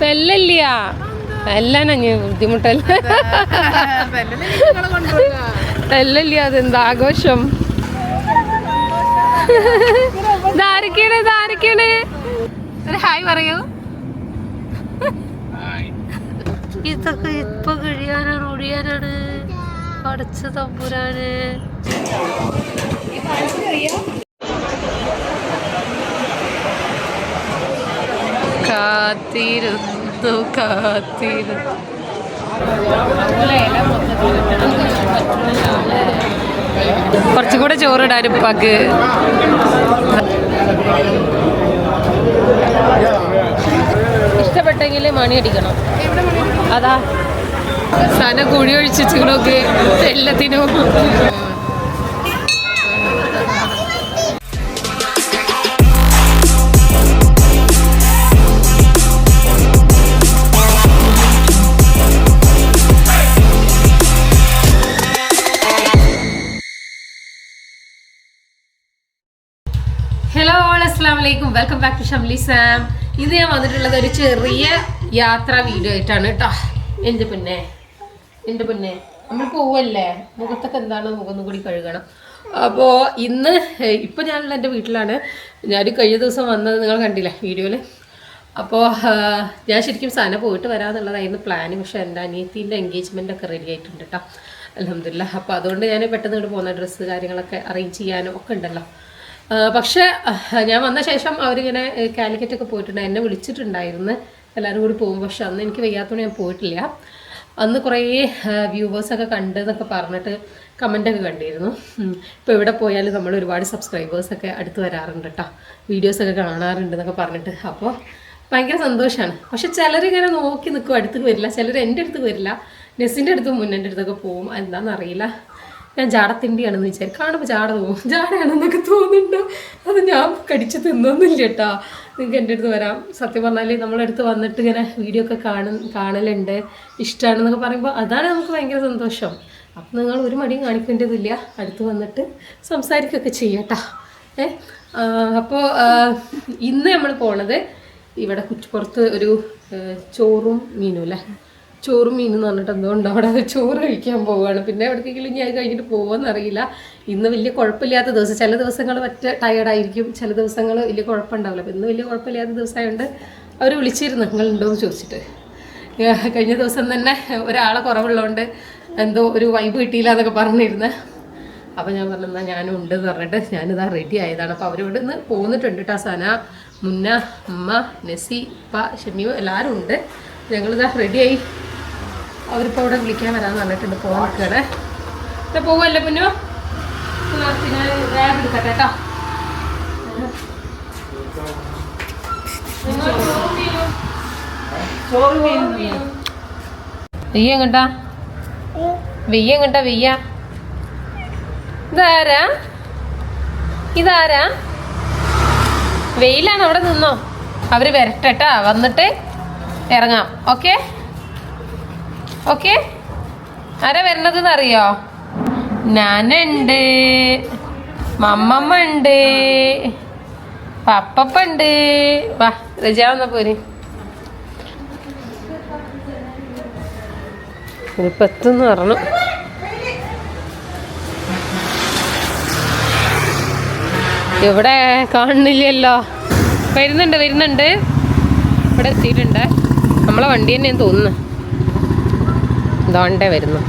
പെല്ലല്ല എല്ലാം ഞാൻ ബുദ്ധിമുട്ടല്ല? പെല്ലല്ല അതെന്താ ആഘോഷം? ധാരക്കാണ് ധാരക്കാണ് ഹായ് പറയൂ. ഇതൊക്കെ ഇപ്പൊ കഴിയാനാണ് ഒഴിയാനാണ് അടച്ച തമ്പുരാന്. കാത്തിരുന്നു കാത്തിരുന്നു. കുറച്ചും കൂടെ ചോറിടാനും ഉപ്പാക്ക് ഇഷ്ടപ്പെട്ടെങ്കിൽ മണി അടിക്കണം. അതാ. സന കുഴി ഒഴിച്ചിട്ടൊക്കെ എല്ലാത്തിനും. ഹലോ അസ്സാം വലൈക്കും welcome back to Shamli Sam ഇത് ഞാൻ വന്നിട്ടുള്ളത് ഒരു ചെറിയ യാത്രാ വീഡിയോ ആയിട്ടാണ് കേട്ടോ എന്റെ പിന്നെ? എന്റെ പിന്നെ? നമ്മൾ പോവല്ലേ? മുഖത്തൊക്കെ എന്താണ്? മുഖം കൂടി കഴുകണം. അപ്പോൾ ഇന്ന് ഇപ്പം ഞാനുള്ള എന്റെ വീട്ടിലാണ്. ഞാൻ കഴിഞ്ഞ ദിവസം വന്നത് നിങ്ങൾ കണ്ടില്ല വീഡിയോയിൽ അപ്പോൾ ഞാൻ ശരിക്കും സന പോയിട്ട് വരാമെന്നുള്ളതായിരുന്നു പ്ലാൻ പക്ഷേ എന്റെ അനിയത്തിന്റെ എൻഗേജ്മെന്റ് ഒക്കെ റെഡി ആയിട്ടുണ്ട് കേട്ടോ അലഹമില്ല അപ്പോൾ അതുകൊണ്ട് ഞാൻ പെട്ടെന്ന് ഇങ്ങോട്ട് പോകുന്ന ഡ്രസ്സ് കാര്യങ്ങളൊക്കെ അറേഞ്ച് ചെയ്യാനും ഒക്കെ ഉണ്ടല്ലോ. പക്ഷേ ഞാൻ വന്ന ശേഷം അവരിങ്ങനെ കാലിക്കറ്റൊക്കെ പോയിട്ടുണ്ട്. എന്നെ വിളിച്ചിട്ടുണ്ടായിരുന്നു. എല്ലാവരും കൂടി പോകും. പക്ഷെ അന്ന് എനിക്ക് വയ്യാത്തതുകൊണ്ട് ഞാൻ പോയിട്ടില്ല. അന്ന് കുറേ വ്യൂവേഴ്സൊക്കെ കണ്ട് എന്നൊക്കെ പറഞ്ഞിട്ട് കമന്റൊക്കെ കണ്ടിരുന്നു. ഇപ്പോൾ എവിടെ പോയാലും നമ്മൾ ഒരുപാട് സബ്സ്ക്രൈബേഴ്സൊക്കെ അടുത്ത് വരാറുണ്ട് കേട്ടോ. വീഡിയോസൊക്കെ കാണാറുണ്ട് എന്നൊക്കെ പറഞ്ഞിട്ട്. അപ്പോൾ ഭയങ്കര സന്തോഷമാണ് പക്ഷെ ചിലരിങ്ങനെ നോക്കി നിൽക്കും. അടുത്തേക്ക് വരില്ല. ചിലർ എന്റെ അടുത്ത് വരില്ല. നെസ്സിന്റെ അടുത്തും മുന്നന്റെ അടുത്തൊക്കെ പോകും. എന്താണെന്നറിയില്ല ഞാൻ ജാടത്തിണ്ടിയാണെന്ന് വിചാരിക്കും. കാണുമ്പോൾ ജാട തോന്നും. ജാടയാണെന്നൊക്കെ തോന്നുന്നുണ്ടോ. അത് ഞാൻ കടിച്ച് തിന്നൊന്നുമില്ല കേട്ടോ. നിങ്ങൾക്ക് എന്റെ അടുത്ത് വരാം. സത്യം പറഞ്ഞാൽ നമ്മളെ അടുത്ത് വന്നിട്ട് ഇങ്ങനെ വീഡിയോ ഒക്കെ കാണും കാണലുണ്ട്. ഇഷ്ടമാണെന്നൊക്കെ പറയുമ്പോൾ അതാണ് നമുക്ക് ഭയങ്കര സന്തോഷം. അപ്പം നിങ്ങൾ ഒരു മടിയും കാണിക്കേണ്ടതില്ല. അടുത്ത് വന്നിട്ട് സംസാരിക്കുകയൊക്കെ ചെയ്യട്ടാ ഏ? അപ്പോൾ ഇന്ന് നമ്മൾ പോണത് ഇവിടെ കുറ്റിപ്പുറത്ത് ഒരു ചോറും മീനും അല്ലേ? ചോറും മീൻ എന്ന് പറഞ്ഞിട്ട് എന്തുകൊണ്ട് അവിടെ ചോറ് കഴിക്കാൻ പോവുകയാണ്. പിന്നെ എവിടേക്കെങ്കിലും ഞാൻ കഴിഞ്ഞിട്ട് പോകുമെന്ന് അറിയില്ല. ഇന്ന് വലിയ കുഴപ്പമില്ലാത്ത ദിവസം. ചില ദിവസങ്ങൾ മറ്റ ടയർഡായിരിക്കും ചില ദിവസങ്ങൾ വലിയ കുഴപ്പമുണ്ടാവില്ല. അപ്പോൾ ഇന്ന് വലിയ കുഴപ്പമില്ലാത്ത ദിവസമായതുകൊണ്ട് അവർ വിളിച്ചിരുന്നു. നിങ്ങളുണ്ടോ എന്ന് ചോദിച്ചിട്ട് കഴിഞ്ഞ ദിവസം തന്നെ ഒരാളെ കുറവുള്ളതുകൊണ്ട് എന്തോ ഒരു വൈബ് കിട്ടിയില്ല എന്നൊക്കെ പറഞ്ഞിരുന്നു. അപ്പോൾ ഞാൻ പറഞ്ഞു എന്നാൽ ഞാനും ഉണ്ട് എന്ന് പറഞ്ഞിട്ട് ഞാനിതാ റെഡി ആയതാണ്. അപ്പോൾ അവരോട് ഇന്ന് പോന്നിട്ടുണ്ട് കേട്ടോ സന മുന്ന അമ്മ നെസി പ ഷമീവ് എല്ലാവരും ഉണ്ട്. ഞങ്ങളിതാ റെഡിയായി അവരിപ്പോൾ അവിടെ വിളിക്കാൻ വരാമെന്ന് പറഞ്ഞിട്ടുണ്ട് പോകാൻ നിൽക്കുകയാണ്. ഇപ്പൊ പോവല്ലേ പുന്നു? ഞാൻ ബാഗ് എടുക്കട്ടെ കേട്ടോ. വെയ്യ എങ്ങട്ടാ? വെയ്യ എങ്ങട്ടാ വെയ്യ? ഇതാരാ? ഇതാരാ? വെയിലാണ് അവിടെ നിന്നോ? അവർ വരട്ടെട്ടാ വന്നിട്ട് ഇറങ്ങാം. ഓക്കെ? ഓക്കെ. ആരാ വരണത് അറിയോ ഞാനുണ്ട് മമ്മമ്മ ഉണ്ട് ഉണ്ട് വാ രജ വന്ന പോരി. ഇതിപ്പോ എത്തുന്ന് പറഞ്ഞു. ഇവിടെ കാണുന്നില്ലല്ലോ. വരുന്നുണ്ട് വരുന്നുണ്ട്. ഇവിടെ എത്തിയിട്ടുണ്ട്. നമ്മളെ വണ്ടി തന്നെയാണ് തോന്നുന്നു. ഇതാണ്ടേ വരുന്നു.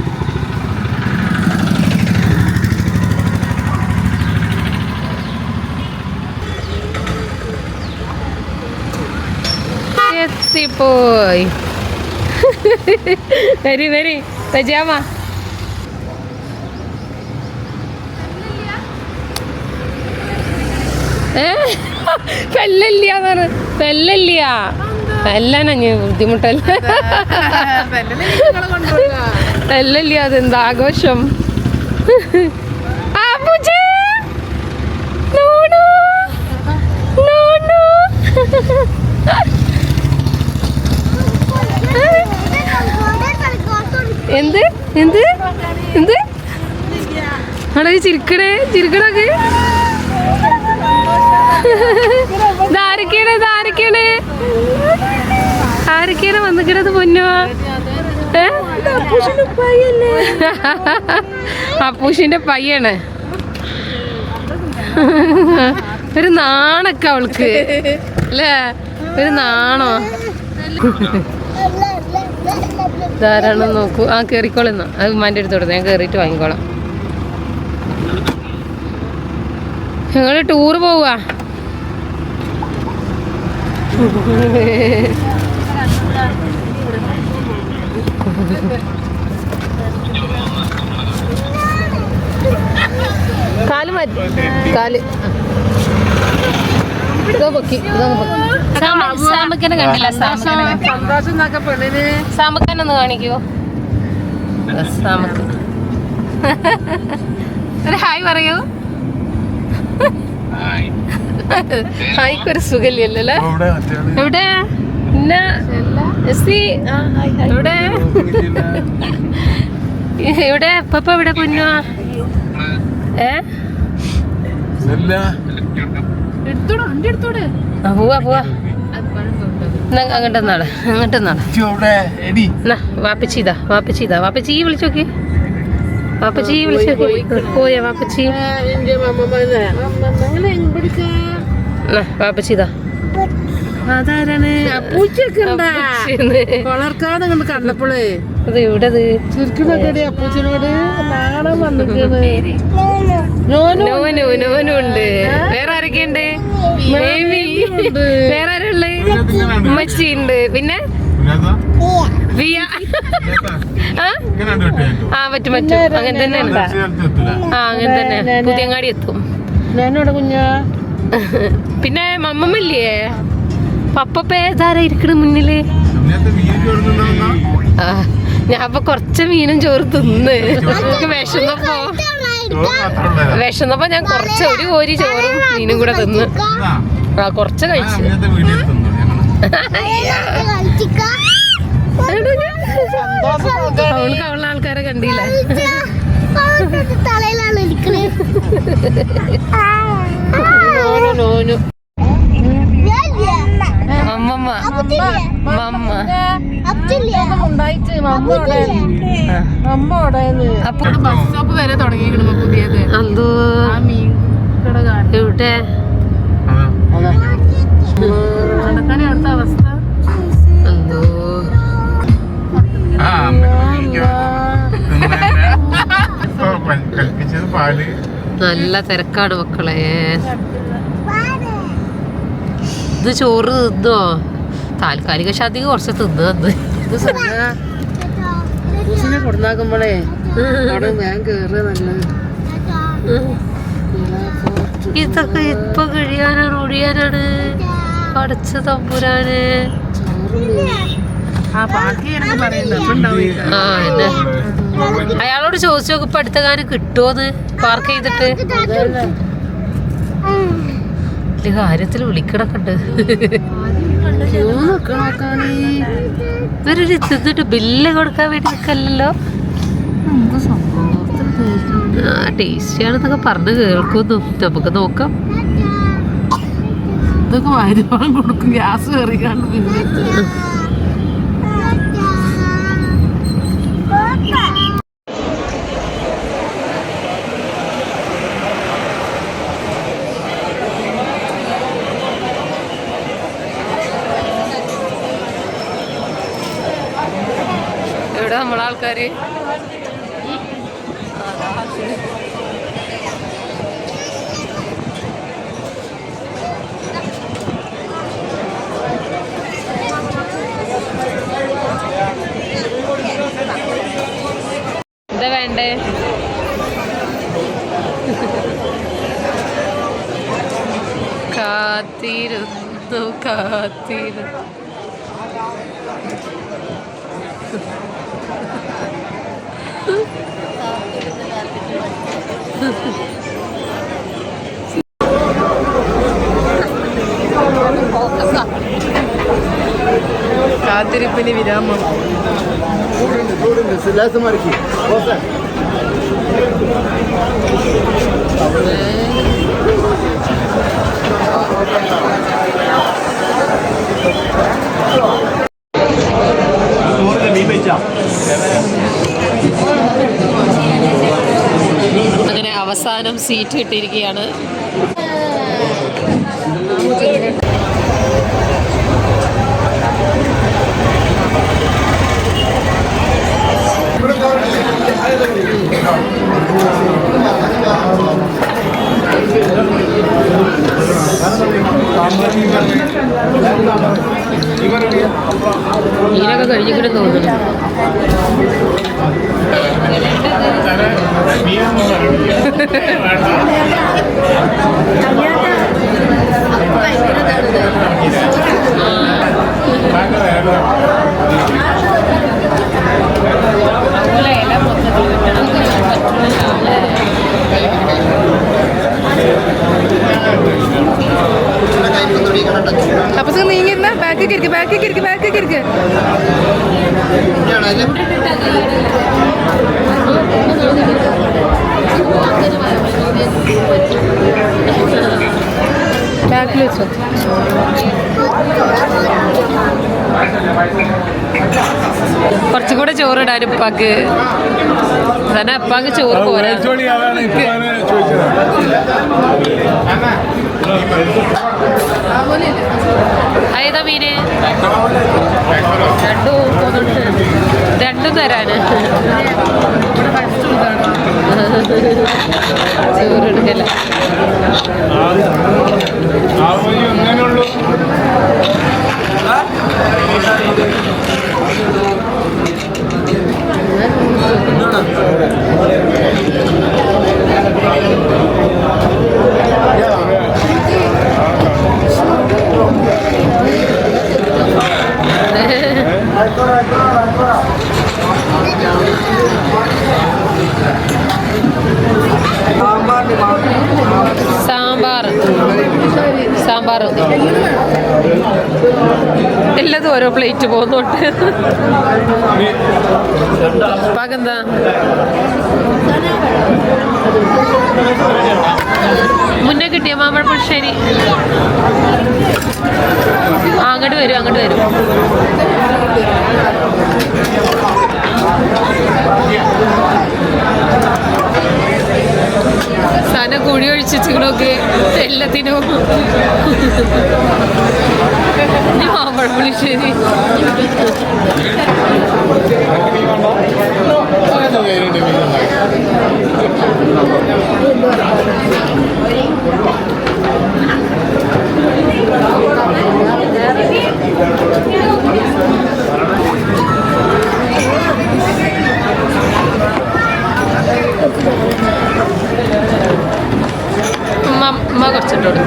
എത്തിപ്പോയി. വരി വരി. രജാമ ഏ? പെല്ലല്ല പെല്ലല്ല എല്ലാം അഞ്ഞ് ബുദ്ധിമുട്ടല്ല? അല്ലല്ലേ അതെന്താ ആഘോഷം. എന്ത്? എന്ത്? എന്ത്? അവിടെ ചിരിക്കണേ? ചിരിക്കണൊക്കെ? ധാരക്കാണ് ആ ആരൊക്കെയാണ് വന്നിക്കണത് പൊന്നോ? അപ്പൂഷിന്റെ പയ്യാണ്. ഒരു നാണൊക്കെ അവൾക്ക്. അല്ലേ? ഒരു നാണോ? ധാരാളം നോക്കൂ. ആ കയറിക്കോളുന്ന അത് ഉമ്മാന്റെ അടുത്ത് കൊടുത്തു. ഞാൻ കയറിയിട്ട് വാങ്ങിക്കോളാം. ഞങ്ങൾ ടൂറ് പോവാ. കാൽ മാറ്റി. കാൽ. കണ്ടില്ല. കാണിക്കോ. ഒരു ഹായ് പറയൂ. ഹായ്ക്കൊരു സുഖല്യല്ലേ എവിടെ? ഇന്ന ഇവിടെ എവിടെ? എവിടെ? ഇവിടെ പൊന്നു ഏ? പോവാ പോവാ. അങ്ങോട്ട് നാളെ അങ്ങോട്ട് നാളെ എന്നാ വാപ്പച്ചി ഇതാ വാപ്പച്ചി വിളിച്ചു നോക്കി. വാപ്പച്ചി വിളിച്ചു പോയ പോയാ. വാപ്പച്ചി. എന്റെ അതാരാണ്? അപ്പൂച്ചൊക്കെ. വളർക്കാതെ കണ്ട് കണ്ടപ്പോളേ. ചുരുക്കുന്നൊക്കെ അപ്പൂച്ചനോട് വേറെ ആരൊക്കെയുണ്ട്? വേറെ ആരുള്ളേ ഉമ്മച്ചി ഉണ്ട്. പിന്നെ? വിയ. ആ? ആ പറ്റും പറ്റും. അങ്ങനെ തന്നെ ആ അങ്ങനെ തന്നെ. പുതിയങ്ങാടി എത്തും. ഞാനോടെ കുഞ്ഞാ? പിന്നെ മമ്മമ്മല്ലേ പപ്പപ്പ ഏതാരാ ഇരിക്കണ മുന്നിൽ? ആ ഞാൻ അപ്പൊ കൊറച്ച് മീനും ചോറ് തിന്ന്. വിഷന്നപ്പോ വിശന്നപ്പോ വിശന്നപ്പോ ഞാൻ കുറച്ച് ഒരു കോരി ചോറും മീനും കൂടെ തിന്ന്. ആ കൊറച്ച് കഴിച്ചു. അവൾക്ക് അവളുടെ ആൾക്കാരെ കണ്ടില്ല. തലയിലാണ് ഇരിക്കുന്നത് നോനു നോനു മമ്മമ്മ. മമ്മ ഉണ്ടായിട്ട് മമ്മ. മമ്മ അപ്പൊ ബസ് സ്റ്റോപ്പ് വരെ തുടങ്ങിയിരിക്കണം പുതിയത്. എന്തോ ആ മീൻ കട എവിടെ? നടക്കണേ അവിടുത്തെ അവസ്ഥ. പാൽ. നല്ല തിരക്കാണ് മക്കളെ. ഇത് ചോറ് തിന്നോ? താൽക്കാലിക ശാന്തിക്ക് കുറച്ച് തിന്നു തന്ന്. ഇത് കൊടുന്നാക്കുമ്പോഴേ ഇതൊക്കെ ഇപ്പൊ കഴിയാനാണ് ഒഴിയാനാണ് അടച്ച തമ്പുരാന്. അയാളോട് ചോദിച്ചു നോക്ക് ഇപ്പൊ അടുത്ത കാലം കിട്ടുമോന്ന് പാർക്ക് ചെയ്തിട്ട്? വലിയ കാര്യത്തിൽ വിളിക്കണൊക്കെ ഉണ്ട് ക്യൂ നിക്കണോക്കാണീ ഇവരൊരു തിന്നിട്ട് ബില്ല് കൊടുക്കാൻ വേണ്ടി നിൽക്കല്ലോ ആ ടേസ്റ്റി ആണെന്നൊക്കെ പറഞ്ഞ് കേൾക്കുന്നു. നമുക്ക് നോക്കാം. ഇതൊക്കെ വരുമാനം കൊടുക്കും. ഗ്യാസ് കയറിക്കാണ്ട് പിന്നെ ആൾക്കാര് എന്താ വേണ്ടേ? കാത്തിരുന്നു കാത്തിരുന്നു. കാത്തിരിപ്പിന് വിരാമം അവസാനം സീറ്റ് കിട്ടിയിരിക്കുകയാണ് മീനൊക്കെ കഴിഞ്ഞിട്ട് തോന്നുന്നു Thank you. അപ്പൊ നീങ്ങിരുന്ന ബാക്കിൽ ഇരിക്ക് ബാക്കിൽ ഇരിക്ക് ബാക്കിൽ ഇരിക്ക്. ബാക്കിൽ വെച്ചോ. കുറച്ചും കൂടെ ചോറ് ഇടാൻ ഉപ്പാക്ക്. തന്നെ അപ്പാക്ക് ചോറ് പോരാ. ഏതാ മീന് രണ്ടും രണ്ടും തരാന്. ചോറ് എല്ലാതും ഓരോ പ്ലേറ്റ് പോകുന്നുണ്ട് പകന്താ? മുന്നേ കിട്ടിയ മാമ്പഴപ്പുളിശ്ശേരി ആ അങ്ങോട്ട് വരും അങ്ങോട്ട് വരും. സന കുഴി ഒഴിച്ചിട്ടുകളൊക്കെ എല്ലാത്തിനും മാമ്പഴപ്പുളിശ്ശേരി Thank ഉമ്മ ഉമ്മ കുറച്ചിട്ട് അതെന്താ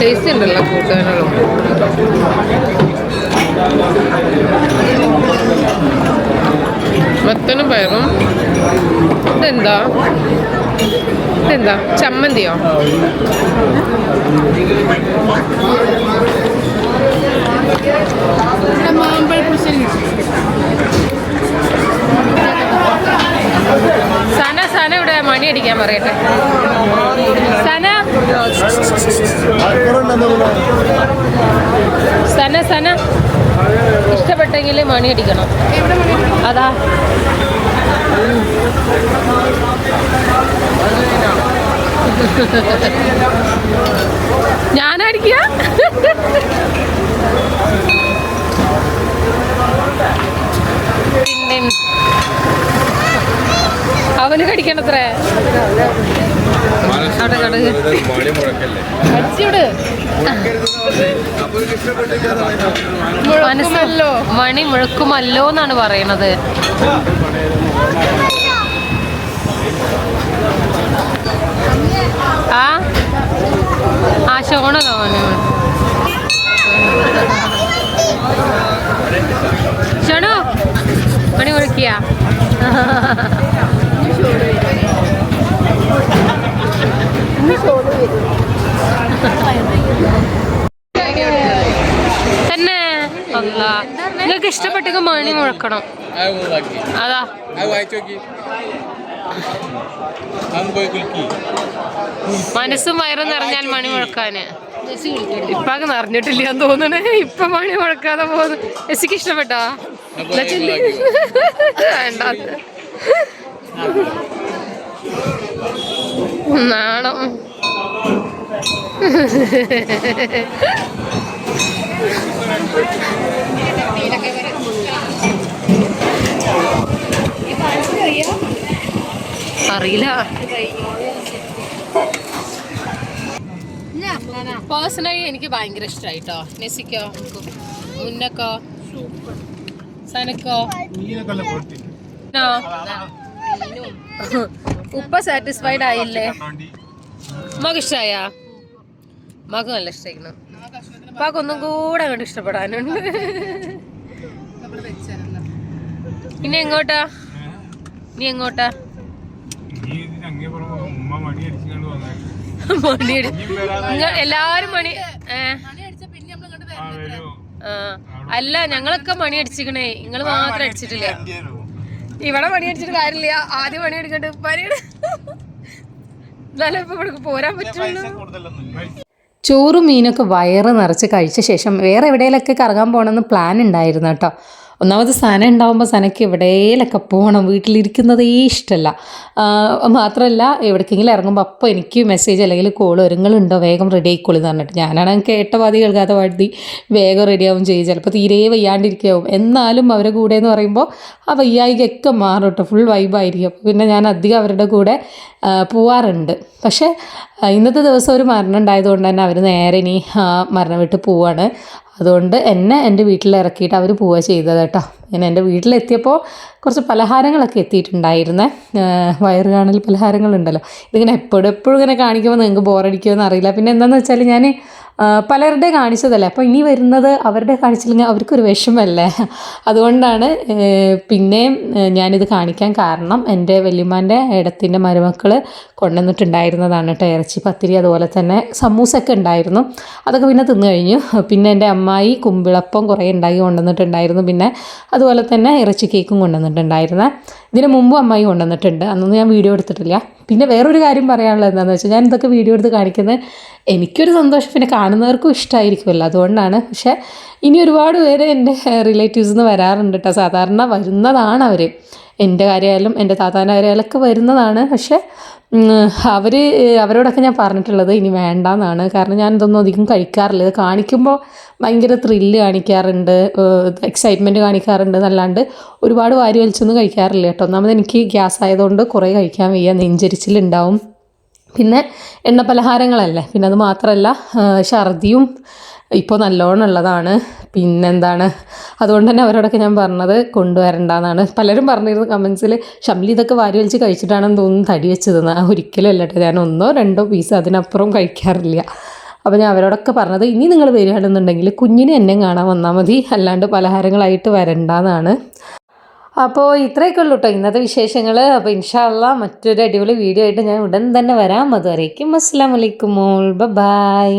ടേസ്റ്റ് ഉണ്ടല്ലോ കൂട്ടാനുള്ള മത്തനും പയറും. ഇതെന്താ? ഇതെന്താ? ചമ്മന്തിയോ? സന സന ഇവിടെ മണി അടിക്കാൻ പറയട്ടെ. സന. സന സന. ഇഷ്ടപ്പെട്ടെങ്കിൽ മണി അടിക്കണം. അതാ. ഞാനടിക്കുക? അവന് കടിക്കണത്രേ. മനസ്സല്ലോ. മണി മുഴക്കുമല്ലോ എന്നാണ് പറയണത് ആ തോന്നു ഷണു മണി മുഴക്കിയ തന്നെ. അല്ല നിങ്ങൾക്ക് ഇഷ്ടപ്പെട്ടെങ്കിൽ മണി മുഴക്കണം അത്. മനസ്സും വയറും നിറഞ്ഞാൽ മണി മുഴക്കാന്. ഇപ്പാക്ക് നിറഞ്ഞിട്ടില്ല എന്ന് തോന്നുന്നു. ഇപ്പൊ മണി മുഴക്കാതെ പോകുന്നു. എസിക്ക് ഇഷ്ടപ്പെട്ടോ? വേണ്ടാത്ത. നാണം. നാണം അറിയില്ല. പേഴ്സണലി എനിക്ക് ഭയങ്കര ഇഷ്ടമായിട്ടോ നെസിക്കോ മുന്നക്കോ സനക്കോ. ഉപ്പ സാറ്റിസ്ഫൈഡ് ആയില്ലേ? മക ഇഷ്ടായ? മക നല്ല ഇഷ്ടമായിരുന്നു ഉപ്പാക്ക് ഒന്നും കൂടെ അങ്ങോട്ട് ഇഷ്ടപ്പെടാനുണ്ട്. ഇനി എങ്ങോട്ടാ? നീ എങ്ങോട്ടാ ഉമ്മ മണി അടിച്ചുകൊണ്ട് വന്നേ ഇങ്ങ- എല്ലാരും മണി. അല്ല ഞങ്ങളൊക്കെ മണി അടിച്ചിക്കണേ നിങ്ങൾ മാത്രം അടിച്ചിട്ടില്ല. ഇവിടെ മണി അടിച്ചിട്ട് കാര്യമില്ല. ആദ്യം മണി എടുക്കണ്ട് പണിയുടെ എന്നാലും ഇപ്പൊ ഇവിടെ പോരാൻ പറ്റുള്ളൂ. ചോറും മീനൊക്കെ വയറ് നിറച്ച് കഴിച്ച ശേഷം വേറെ എവിടെയെങ്കിലൊക്കെ കറങ്ങാൻ പോകണമെന്ന് പ്ലാൻ ഉണ്ടായിരുന്നു കേട്ടോ. ഒന്നാമത് സന ഉണ്ടാവുമ്പോൾ സനയ്ക്ക് എവിടെയെങ്കിലൊക്കെ പോകണം വീട്ടിലിരിക്കുന്നതേ ഇഷ്ടമല്ല മാത്രമല്ല എവിടേക്കെങ്കിലും ഇറങ്ങുമ്പോൾ അപ്പോൾ എനിക്ക് മെസ്സേജ് അല്ലെങ്കിൽ കോൾ ഒരുങ്ങളുണ്ടോ വേഗം റെഡി ആയിക്കോളി എന്ന് പറഞ്ഞിട്ട്. ഞാനാണ് കേട്ട പാതി കേൾക്കാത്ത പാടി വേഗം റെഡിയാവും ചെയ്യും. ചിലപ്പോൾ തീരെ വയ്യാണ്ടിരിക്കാവും. എന്നാലും അവരുടെ കൂടെ എന്ന് പറയുമ്പോൾ ആ വയ്യായികയൊക്കെ മാറും കേട്ടോ ഫുൾ വൈബായിരിക്കും അപ്പോൾ പിന്നെ ഞാൻ അധികം അവരുടെ കൂടെ പോവാറുണ്ട്. പക്ഷേ ഇന്നത്തെ ദിവസം ഒരു മരണം ഉണ്ടായതുകൊണ്ട് തന്നെ അവർ നേരെ ഇനി മരണം വിട്ട് പോവാണ്. അതുകൊണ്ട് എന്നെ എന്റെ വീട്ടിൽ ഇറക്കിയിട്ട് അവർ പോവുക ചെയ്തത് കേട്ടോ. ഞാൻ എന്റെ വീട്ടിലെത്തിയപ്പോൾ കുറച്ച് പലഹാരങ്ങളൊക്കെ എത്തിയിട്ടുണ്ടായിരുന്നേ. വയറ് കാണൽ പലഹാരങ്ങളുണ്ടല്ലോ. ഇതിങ്ങനെ എപ്പോഴും എപ്പോഴും ഇങ്ങനെ കാണിക്കുമ്പോൾ നിങ്ങൾക്ക് ബോറടിക്കുമെന്ന് അറിയില്ല. പിന്നെ എന്താണെന്ന് വെച്ചാൽ ഞാൻ പലരുടെ കാണിച്ചതല്ലേ? അപ്പോൾ ഇനി വരുന്നത് അവരുടെ കാണിച്ചില്ലെങ്കിൽ അവർക്കൊരു വിഷമല്ലേ? അതുകൊണ്ടാണ് പിന്നെ ഞാനിത് കാണിക്കാൻ കാരണം എന്റെ വല്യമ്മാന്റെ ഇടത്തിന്റെ മരുമക്കൾ കൊണ്ടുവന്നിട്ടുണ്ടായിരുന്നതാണ് കേട്ടോ ഇറച്ചി പത്തിരി അതുപോലെ തന്നെ സമൂസൊക്കെ ഉണ്ടായിരുന്നു. അതൊക്കെ പിന്നെ തിന്നു കഴിഞ്ഞു. പിന്നെ എന്റെ അമ്മായി കുമ്പിളപ്പം കുറേ ഉണ്ടാക്കി കൊണ്ടുവന്നിട്ടുണ്ടായിരുന്നു. പിന്നെ അതുപോലെ തന്നെ ഇറച്ചി കേക്കും കൊണ്ടുവന്നിട്ടുണ്ടായിരുന്നേ. ഇതിന് മുമ്പും അമ്മായി കൊണ്ടുവന്നിട്ടുണ്ട്. അന്നൊന്നും ഞാൻ വീഡിയോ എടുത്തിട്ടില്ല. പിന്നെ വേറൊരു കാര്യം പറയാനുള്ളത് എന്താണെന്ന് വെച്ചാൽ ഞാൻ ഇതൊക്കെ വീഡിയോ എടുത്ത് കാണിക്കുന്നത് എനിക്കൊരു സന്തോഷം. പിന്നെ കാണുന്നവർക്കും ഇഷ്ടമായിരിക്കുമല്ലോ അതുകൊണ്ടാണ്. പക്ഷേ ഇനി ഒരുപാട് പേര് എന്റെ റിലേറ്റീവ്സ് നിന്ന് വരാറുണ്ട് കേട്ടോ സാധാരണ വരുന്നതാണ് അവർ എന്റെ കാര്യമായാലും എന്റെ താത്താന്റെ കാര്യമായാലൊക്കെ വരുന്നതാണ്. പക്ഷേ അവർ അവരോടൊക്കെ ഞാൻ പറഞ്ഞിട്ടുള്ളത് ഇനി വേണ്ടാന്നാണ്. കാരണം ഞാൻ ഇതൊന്നും അധികം കഴിക്കാറില്ല. ഇത് കാണിക്കുമ്പോൾ ഭയങ്കര ത്രില്ല് കാണിക്കാറുണ്ട്. എക്സൈറ്റ്മെന്റ് കാണിക്കാറുണ്ട് എന്നല്ലാണ്ട് ഒരുപാട് വാരി വലിച്ചൊന്നും കഴിക്കാറില്ല കേട്ടോ. ഒന്നാമത് എനിക്ക് ഗ്യാസ് ആയതുകൊണ്ട് കുറേ കഴിക്കാൻ വയ്യ. നെഞ്ചരിച്ചിലുണ്ടാവും. പിന്നെ എണ്ണ പലഹാരങ്ങളല്ലേ. പിന്നെ അത് മാത്രമല്ല ഛർദിയും ഇപ്പോൾ നല്ലോണം ഉള്ളതാണ്. പിന്നെന്താണ്? അതുകൊണ്ട് തന്നെ അവരോടൊക്കെ ഞാൻ പറഞ്ഞത് കൊണ്ടുവരണ്ടെന്നാണ്. പലരും പറഞ്ഞിരുന്നു കമൻസിൽ ഷംലി ഇതൊക്കെ വാരി വലിച്ച് കഴിച്ചിട്ടാണെന്ന് തോന്നുന്നു തടി വെച്ചതെന്ന്. ഒരിക്കലും കേട്ടോ. ഞാൻ ഒന്നോ രണ്ടോ പീസ് അതിനപ്പുറം കഴിക്കാറില്ല. അപ്പോൾ ഞാൻ അവരോടൊക്കെ പറഞ്ഞത് ഇനി നിങ്ങൾ വരികയാണെന്നുണ്ടെങ്കിൽ കുഞ്ഞിനെ എന്നെ കാണാൻ വന്നാൽ മതി. അല്ലാണ്ട് പലഹാരങ്ങളായിട്ട് വരണ്ടെന്നാണ്. അപ്പോൾ ഇത്രയൊക്കെ ഉള്ളൂ കേട്ടോ ഇന്നത്തെ വിശേഷങ്ങൾ അപ്പോൾ ഇൻഷാല്ല മറ്റൊരു അടിപൊളി വീഡിയോ ആയിട്ട് ഞാൻ ഉടൻ തന്നെ വരാം. അതുവരേക്കും അസ്സാം വലൈക്കും മോൾ. ബൈ